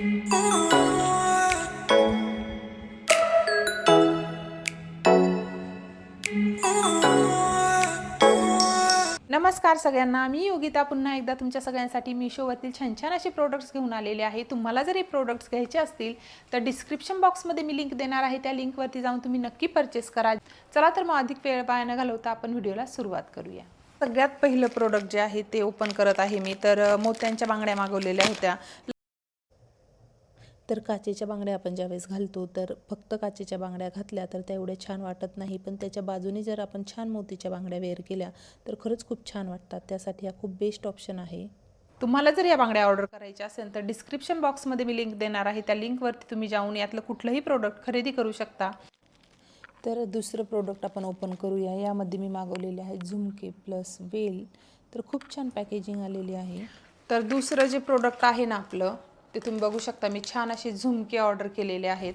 नमस्कार सगळ्यांना मी योगिता. पुन्हा एकदा तुमच्या सगळ्यांसाठी मिशोवरील छान छान असे प्रोडक्ट्स घेऊन आलेले आहे. तुम्हाला जर हे प्रोडक्ट्स घ्यायचे असतील तर डिस्क्रिप्शन बॉक्समध्ये मी लिंक देणार आहे. त्या लिंकवरती जाऊन तुम्ही नक्की परचेस करा. चला तर मग अधिक वेळ पाया न घालवता आपण व्हिडिओला सुरुवात करूया. सगळ्यात पहिलं प्रोडक्ट जे आहे ते ओपन करत आहे मी. तर मोत्यांच्या बांगड्या मागवलेल्या होत्या. तर काचेच्या बांगड्या आपण ज्यावेळेस घालतो तर फक्त काचेच्या बांगड्या घातल्या तर त्या एवढ्या छान वाटत नाही. पण त्याच्या बाजूने जर आपण छान मोतीच्या बांगड्या वेअर केल्या तर खरंच खूप छान वाटतात. त्यासाठी हा खूप बेस्ट ऑप्शन आहे. तुम्हाला जर या बांगड्या ऑर्डर करायच्या असेल तर डिस्क्रिप्शन बॉक्समध्ये मी लिंक देणार आहे. त्या लिंकवरती तुम्ही जाऊन यातलं कुठलंही प्रोडक्ट खरेदी करू शकता. तर दुसरं प्रोडक्ट आपण ओपन करूया. यामध्ये मी मागवलेले आहे झुमके प्लस वेल. तर खूप छान पॅकेजिंग आलेली आहे. तर दुसरं जे प्रोडक्ट आहे ना आपलं ते तुम्ही बघू शकता मी छान असे झुमके ऑर्डर केलेले आहेत.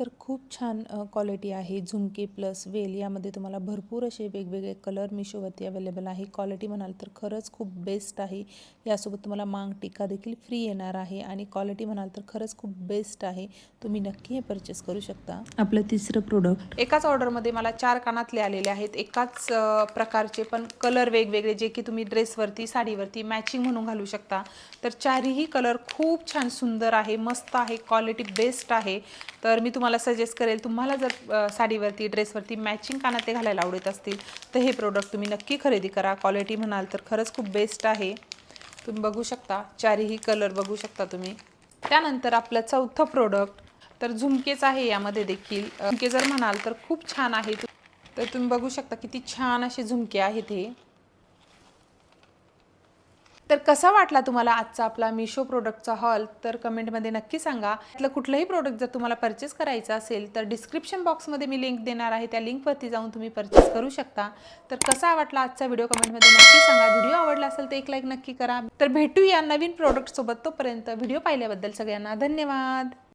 तर खूप छान क्वालिटी आहे. झुमके प्लस वेल यामध्ये तुम्हाला भरपूर असे वेगवेगळे कलर मिशोवरती अवेलेबल आहे. क्वालिटी म्हणाल तर खरंच खूप बेस्ट आहे. यासोबत तुम्हाला मांग टिका देखील फ्री येणार आहे आणि क्वालिटी म्हणाल तर खरंच खूप बेस्ट आहे. तुम्ही नक्की हे परचेस करू शकता. आपलं तिसरं प्रोडक्ट एकाच ऑर्डरमध्ये मला चार कानातले आलेले आहेत. एकाच प्रकारचे पण कलर वेगवेगळे जे की तुम्ही ड्रेसवरती साडीवरती मॅचिंग म्हणून घालू शकता. तर चारही कलर खूप छान सुंदर आहे मस्त आहे क्वालिटी बेस्ट आहे. तर मी तुम्हाला सजेस्ट करेल तुम्हाला जर साडीवरती ड्रेसवरती मॅचिंग कानातले घालायला आवडत असतील तर हे प्रोडक्ट तुम्ही नक्की खरेदी करा. क्वालिटी म्हणाल तर खरंच खूप बेस्ट आहे. तुम्ही बघू शकता चारही कलर बघू शकता तुम्ही. त्यानंतर आपलं चौथं प्रोडक्ट तर झुमकेच आहे यामध्ये देखील. झुमके जर म्हणाल तर खूप छान आहे. तर तुम्ही बघू शकता किती छान असे झुमके आहेत हे. तर कसा वाटला तुम्हाला आजचा आपला मिशो प्रोडक्टचा हॉल तर कमेंटमध्ये नक्की सांगा. त्यातलं कुठलंही प्रोडक्ट जर तुम्हाला परचेस करायचं असेल तर डिस्क्रिप्शन बॉक्समध्ये मी लिंक देणार आहे. त्या लिंकवरती जाऊन तुम्ही परचेस करू शकता. तर कसा वाटला आजचा व्हिडिओ कमेंटमध्ये नक्की सांगा. व्हिडिओ आवडला असेल तर एक लाईक नक्की करा. तर भेटूया नवीन प्रोडक्टसोबत तोपर्यंत. व्हिडिओ पाहिल्याबद्दल सगळ्यांना धन्यवाद.